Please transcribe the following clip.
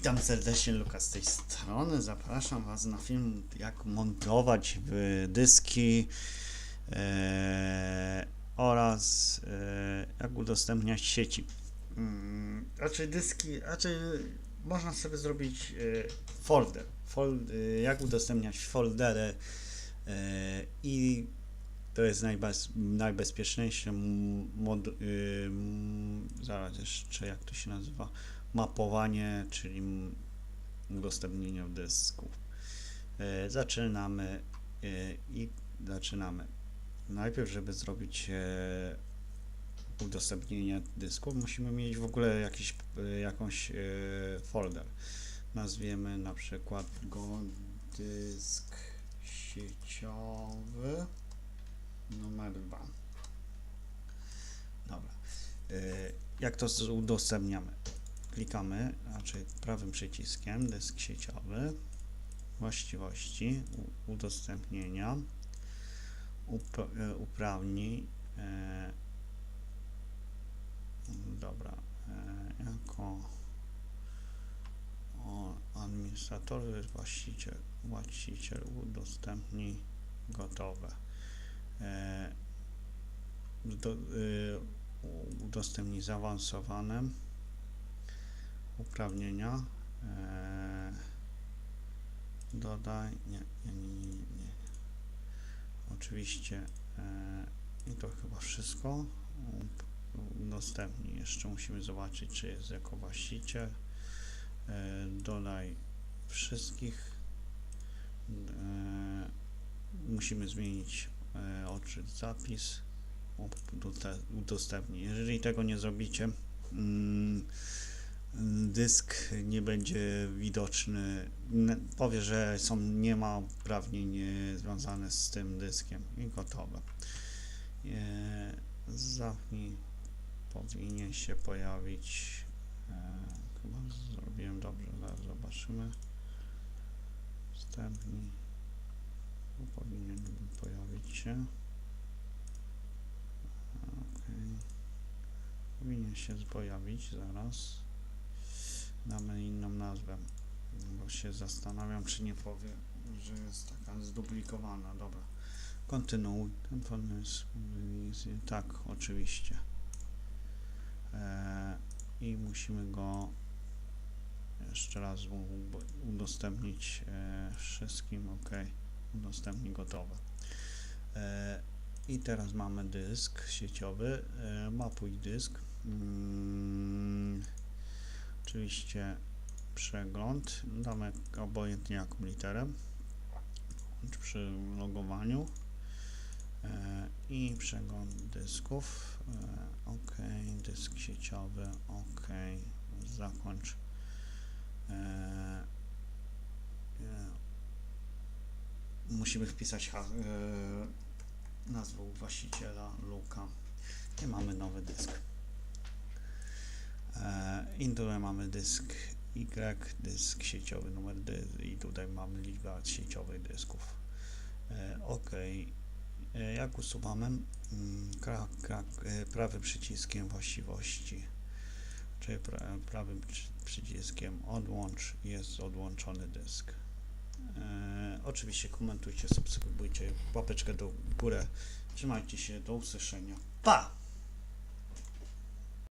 Witam serdecznie, Lukas z tej strony. Zapraszam Was na film, jak montować dyski e, oraz e, jak udostępniać sieci. Mm, raczej dyski, raczej można sobie zrobić e, folder. Fol, e, jak udostępniać foldery e, i to jest najbez, najbezpieczniejsze mod, m, zaraz jeszcze jak to się nazywa mapowanie, czyli udostępnienie dysków. E, Zaczynamy e, i zaczynamy. Najpierw, żeby zrobić e, udostępnienie dysków, musimy mieć w ogóle jakiś, jakąś folder. Nazwiemy na przykład go dysk sieciowy numer 2. Dobra. Jak to udostępniamy? Klikamy, raczej prawym przyciskiem, dysk sieciowy, właściwości, udostępnienia, up, e, e, dobra, e, jako o, administrator, właściciel, właściciel udostępnij gotowe. E, do, y, udostępnij zaawansowane uprawnienia. E, dodaj, nie, nie, nie, nie, nie. Oczywiście e, i to chyba wszystko. Udostępnij. Jeszcze musimy zobaczyć, czy jest jako właściciel. E, dodaj wszystkich. Musimy zmienić odczyt zapis udostępnij. Jeżeli tego nie zrobicie, mm, dysk nie będzie widoczny. Powie, że są, nie ma uprawnień e, związanych z tym dyskiem i gotowe. E, Zapnij powinien się pojawić. E, chyba zrobiłem dobrze, zaraz zobaczymy. Wstępnij. Tu powinien pojawić się. Okej. Powinien się pojawić zaraz. Damy inną nazwę. Bo się zastanawiam, czy nie powie, że jest taka zduplikowana. Dobra. Kontynuuj. Ten pomysł. Tak, oczywiście. E, I musimy go jeszcze raz udostępnić e, wszystkim. OK. Udostępnij gotowe. E, I teraz mamy dysk sieciowy. E, mapuj dysk. Mm, oczywiście przegląd. Damy obojętnie jaką literę przy logowaniu. E, I przegląd dysków. E, OK. Dysk sieciowy. OK. Zakończ. E, e, musimy wpisać e, nazwę właściciela Luka i mamy nowy dysk. E, I tutaj mamy dysk Y, dysk sieciowy numer D i tutaj mamy liczbę sieciowych dysków. E, OK. E, jak usuwamy? Mm, Krak, krak, e, prawym przyciskiem właściwości, czyli pra, prawym przy- przyciskiem odłącz jest odłączony dysk. E, oczywiście komentujcie, subskrybujcie, łapeczkę do górę. Trzymajcie się, do usłyszenia. Pa!